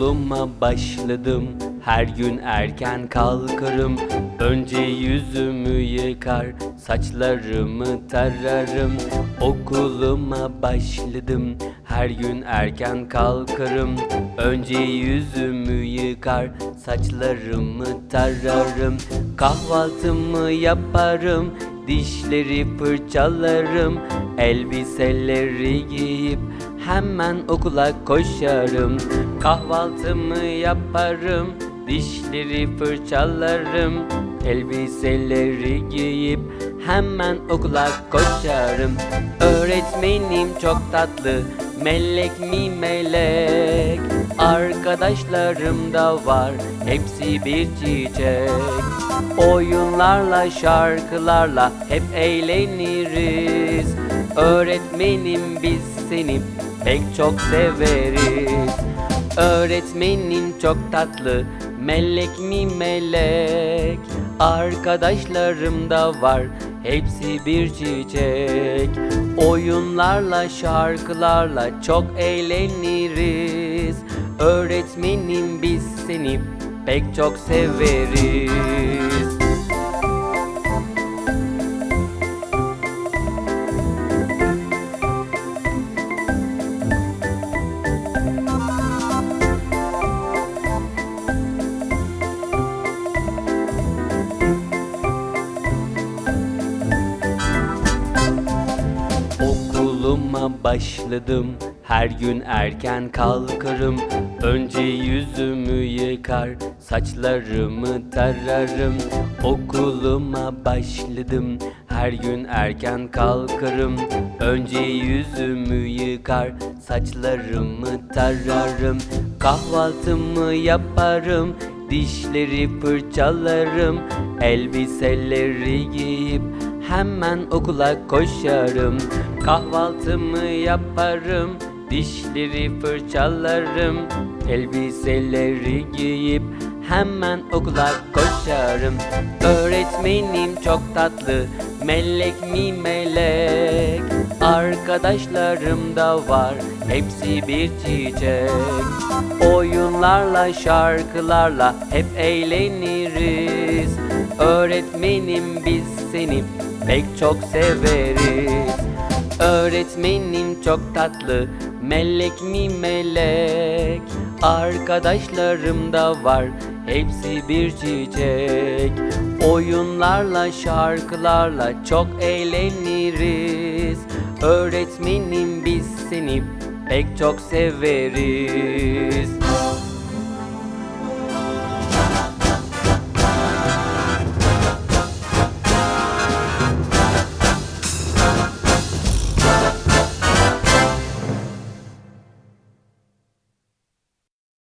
Okuluma başladım. Her gün erken kalkarım. Önce yüzümü yıkar saçlarımı tararım. Okuluma başladım. Her gün erken kalkarım. Önce yüzümü yıkar saçlarımı tararım. Kahvaltımı yaparım dişleri fırçalarım Elbiseleri giyip hemen okula koşarım. Kahvaltımı yaparım Dişleri fırçalarım Elbiseleri giyip hemen okula koşarım. Öğretmenim çok tatlı Melek mi melek Arkadaşlarım da var Hepsi bir çiçek. Oyunlarla şarkılarla hep eğleniriz. Öğretmenim biz seni pek çok severiz. Öğretmenim çok tatlı Melek mi melek? Arkadaşlarım da var Hepsi bir çiçek. Oyunlarla şarkılarla çok eğleniriz Öğretmenim biz seni pek çok severiz. Okuluma başladım her gün erken kalkarım Önce yüzümü yıkar saçlarımı tararım Okuluma başladım. Her gün erken kalkarım Önce yüzümü yıkar saçlarımı tararım Kahvaltımı yaparım dişleri fırçalarım Elbiseleri giyip Hemen okula koşarım Kahvaltımı yaparım Dişleri fırçalarım Elbiseleri giyip Hemen okula koşarım. Öğretmenim çok tatlı Melek mi melek? Arkadaşlarım da var Hepsi bir çiçek. Oyunlarla şarkılarla hep eğleniriz. Öğretmenim biz seni pek çok severiz Öğretmenim çok tatlı. Melek mi melek? Arkadaşlarım da var. Hepsi bir çiçek. Oyunlarla şarkılarla çok eğleniriz. Öğretmenim biz seni pek çok severiz